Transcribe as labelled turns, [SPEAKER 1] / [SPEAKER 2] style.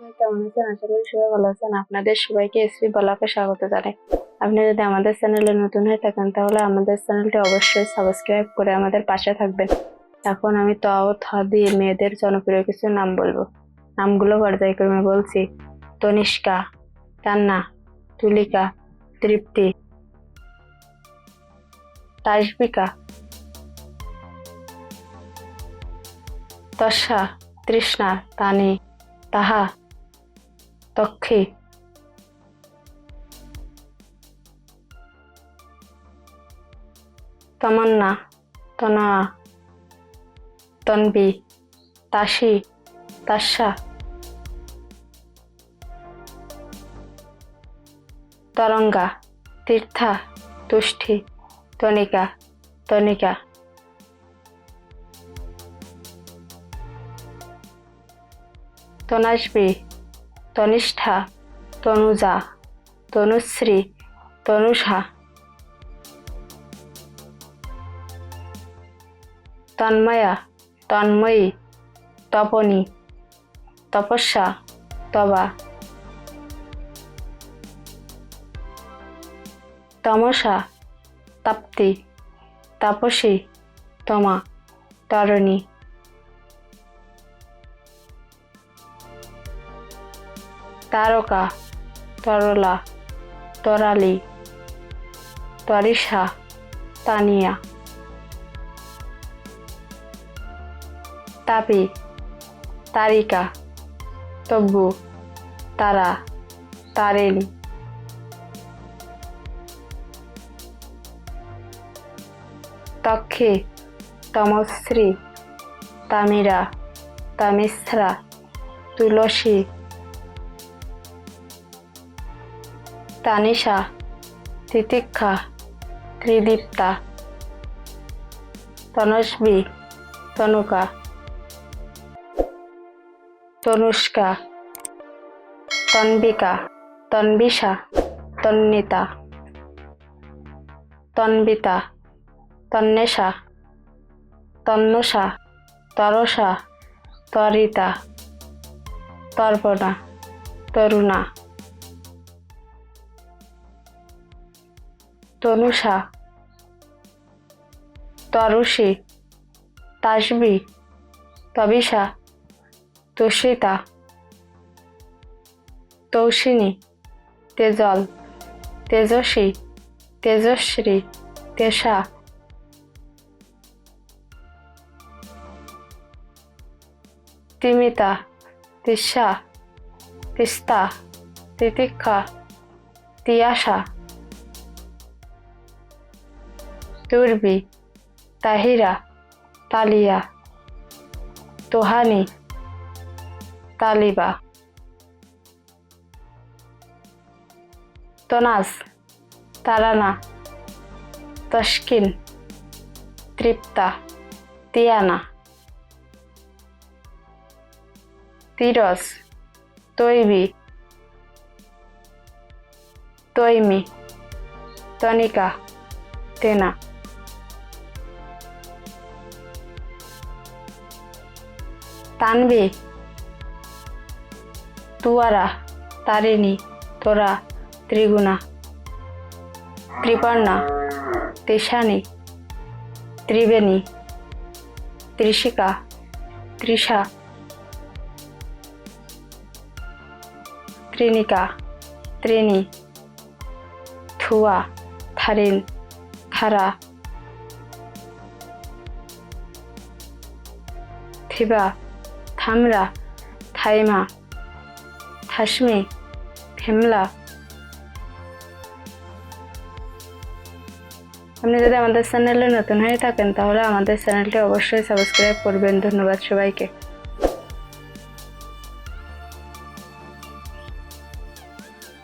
[SPEAKER 1] সবাই কেমন আছেন? আশা করি সবাই ভালো আছেন। আপনাদের সবাইকে এসপি বলাকে স্বাগত জানাই। আপনি যদি আমাদের চ্যানেলে নতুন হয়ে থাকেন, তাহলে আমাদের চ্যানেলটি অবশ্যই সাবস্ক্রাইব করে আমাদের পাশে থাকবেন। এখন আমি ত ও থ দিয়ে মেয়েদের জনপ্রিয় কিছু নাম বলব। নামগুলো পর্যায়ক্রমে বলছি। তনিষ্কা, তান্না, তুলিকা, তৃপ্তি, তাসবিকা তস্যা তৃষ্ণা, তানি, তাহা তক্ষী তমন্না তনয়া তন্বী তাসি তাস্যা তরঙ্গা তীর্থা তুষ্টি তনিকা তনিকা। তনাশ্রী তনিষ্ঠা তনুজা তনুশ্রী তনুষা। তন্ময়া তন্ময়ী তপনী তপস্যা তবা। তমসা তাপ্তি তাপসী তমা তরণী। তারকা, তরলা, তরালি, তরিষা, তানিয়া। তাপি, তারিকা, তব্বু, তারা তারেলি তক্ষে, তমশ্রী, তামিরা, তামিশ্রা, তুলসী তানিশা তিতিক্ষা, ত্রিদীপ্তা তনস্বী তনুকা, তনুষ্কা, তন্বিকা, তন্বিষা, তন্বিতা তন্বিতা তন্নেষা তন্নষা, তরসা, তরিতা, তর্পণা, তরুণা। তনুষা, তরুষী, তাসবি, তবিষা তুষিতা তৌসিনী, তেজল, তেজস্বী, তেজশ্রী, তেষা। তিমিতা তিসা তিস্তা, তিতিক্ষা, তিয়াসা। তুর্বি তাহিরা, তালিয়া, তোহানি, তালিবা। তনাস, তারানা তস্কিন তৃপ্তা, তিয়ানা। তিরস, তৈবি, তৈমি, তনিকা, তেনা। তানবি তুয়ারা, তারিণী, তোরা, ত্রিগুণা। ত্রিপর্ণা তিশানি ত্রিবেণী, ত্রিশিকা তৃষা ত্রিনিকা ত্রিণী, থুয়া থারিন থারা, থিবা থামরা, থাইমা থাসমি ফেমলা আপনি যদি আমাদের চ্যানেলে নতুন হয়ে থাকেন, তাহলে আমাদের চ্যানেলটি অবশ্যই সাবস্ক্রাইব করবেন। ধন্যবাদ সবাইকে।